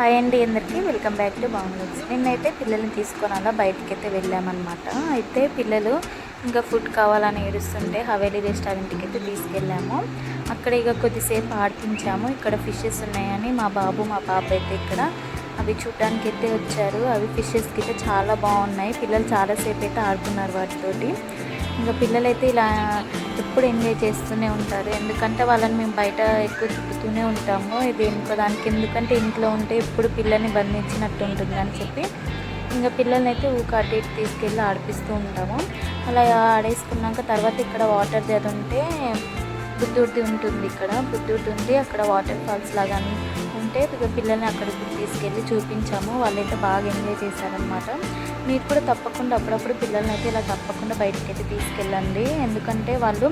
Hi అండి అందరికీ. Welcome back to బాంగ్లూర్స్ నిన్నైతే పిల్లల్ని తీసుకొని అలా బయటకి అయితే వెళ్ళామన్నమాట. అయితే పిల్లలు ఇంకా ఫుడ్ కావాలని ఏడుస్తుంటే హవేలీ రెస్టారెంట్కి అయితే తీసుకెళ్ళాము. అక్కడ ఇక కొద్దిసేపు ఆడిపించాము ఇక్కడ ఫిషెస్ ఉన్నాయని మా బాబు మా పాప అయితే ఇక్కడ అవి చూడడానికి అయితే వచ్చారు. అవి ఫిషెస్కి అయితే చాలా బాగున్నాయి. పిల్లలు చాలాసేపు అయితే ఆడుకున్నారు వాటితోటి. ఇంకా పిల్లలైతే ఇలా ఎప్పుడు ఎంజాయ్ చేస్తూనే ఉంటారు. ఎందుకంటే వాళ్ళని మేము బయట ఎక్కువ తిప్పుతూనే ఉంటాము. ఇది ఇంకో దానికి ఎందుకంటే ఇంట్లో ఉంటే ఎప్పుడు పిల్లల్ని బంధించినట్టు ఉంటుంది అని చెప్పి ఇంకా పిల్లల్ని అయితే ఊక అటు ఇటు తీసుకెళ్ళి ఆడిపిస్తూ ఉంటాము. అలా ఆడేసుకున్నాక తర్వాత ఇక్కడ వాటర్ అది ఉంటే బుద్ధుడిది ఉంటుంది ఇక్కడ. బుద్ధుడిది ఉంది అక్కడ వాటర్ ఫాల్స్ లాగా ఉంటే ఇక పిల్లల్ని అక్కడికి తీసుకెళ్ళి చూపించాము. వాళ్ళైతే బాగా ఎంజాయ్ చేశారనమాట మీరు కూడా తప్పకుండా అప్పుడప్పుడు పిల్లల్ని అయితే ఇలా తప్పకుండా బయటకి అయితే తీసుకెళ్ళండి. ఎందుకంటే వాళ్ళు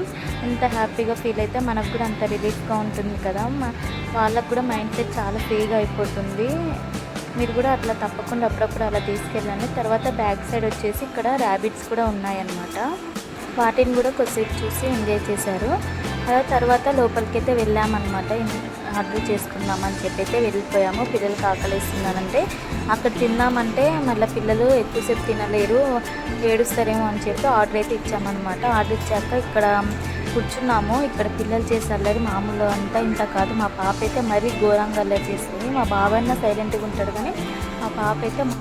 ఎంత హ్యాపీగా ఫీల్ అయితే మనకు కూడా అంత రిలీఫ్గా ఉంటుంది కదా. వాళ్ళకు కూడా మైండ్ సెట్ చాలా ఫ్రీగా అయిపోతుంది. మీరు కూడా అట్లా తప్పకుండా అప్పుడప్పుడు అలా తీసుకెళ్ళండి. తర్వాత బ్యాక్ సైడ్ వచ్చేసి ఇక్కడ ర్యాబిట్స్ కూడా ఉన్నాయన్నమాట. వాటిని కూడా కొద్దిసేపు చూసి ఎంజాయ్ చేశారు. తర్వాత లోపలికి అయితే వెళ్ళామన్నమాట. ఆర్డర్ చేసుకుందామని చెప్పి అయితే వెళ్ళిపోయాము. పిల్లలకి ఆకలిస్తున్నానంటే అక్కడ తిందామంటే మళ్ళీ పిల్లలు ఎక్కువసేపు తినలేరు ఏడుస్తారేమో అని చెప్పి ఆర్డర్ అయితే ఇచ్చామన్నమాట. ఆర్డర్ ఇచ్చాక ఇక్కడ కూర్చున్నాము. ఇక్కడ పిల్లలు చేసే అల్లరి మామూలు అంతా ఇంత కాదు. మా పాప అయితే మరీ ఘోరంగా అల్లరి చేస్తుంది. మా బాబైనా సైలెంట్గా ఉంటాడు కానీ మా పాప అయితే మా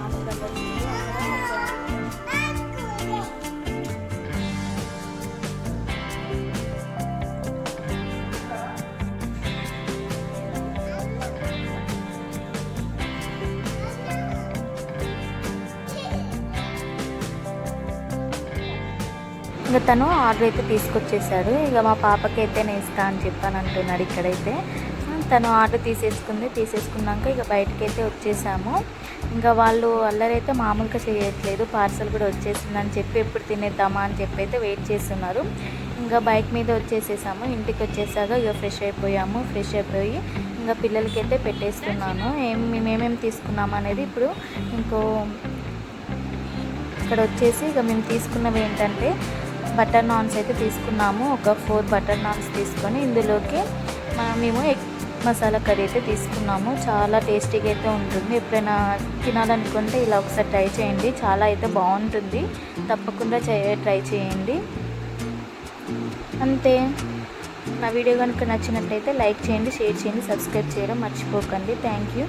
ఇంకా తను ఆర్డర్ అయితే తీసుకొచ్చేసాడు. ఇక మా పాపకి అయితే నేను ఇస్తా అని చెప్పాను అంటున్నాడు ఇక్కడైతే. తను ఆర్డర్ తీసేసుకుంది. తీసేసుకున్నాక ఇక బయటకి అయితే వచ్చేసాము. ఇంకా వాళ్ళు అల్లరైతే మామూలుగా చేయట్లేదు. పార్సల్ కూడా వచ్చేసిందని చెప్పి ఎప్పుడు తినేద్దామా అని చెప్పి అయితే వెయిట్ చేస్తున్నారు. ఇంకా బైక్ మీద వచ్చేసేసాము. ఇంటికి వచ్చేసాక ఇక ఫ్రెష్ అయిపోయాము. ఫ్రెష్ అయిపోయి ఇంకా పిల్లలకి అయితే పెట్టేస్తున్నాను. ఏం మేమేమేమి తీసుకున్నాము అనేది ఇప్పుడు ఇంకో ఇక్కడ వచ్చేసి ఇక మేము తీసుకున్నవి ఏంటంటే బటర్ నాన్స్ అయితే తీసుకున్నాము. ఒక ఫోర్ బటర్ నాన్స్ తీసుకొని ఇందులోకి మేము ఎగ్ మసాలా కర్రీ అయితే తీసుకున్నాము. చాలా టేస్టీగా అయితే ఉంటుంది. ఎప్పుడైనా తినాలనుకుంటే ఇలా ఒకసారి ట్రై చేయండి. చాలా అయితే బాగుంటుంది. తప్పకుండా చే- ట్రై చేయండి. అంతే. నా వీడియో కనుక నచ్చినట్లయితే లైక్ చేయండి షేర్ చేయండి సబ్స్క్రైబ్ చేయడం మర్చిపోకండి. Thank you.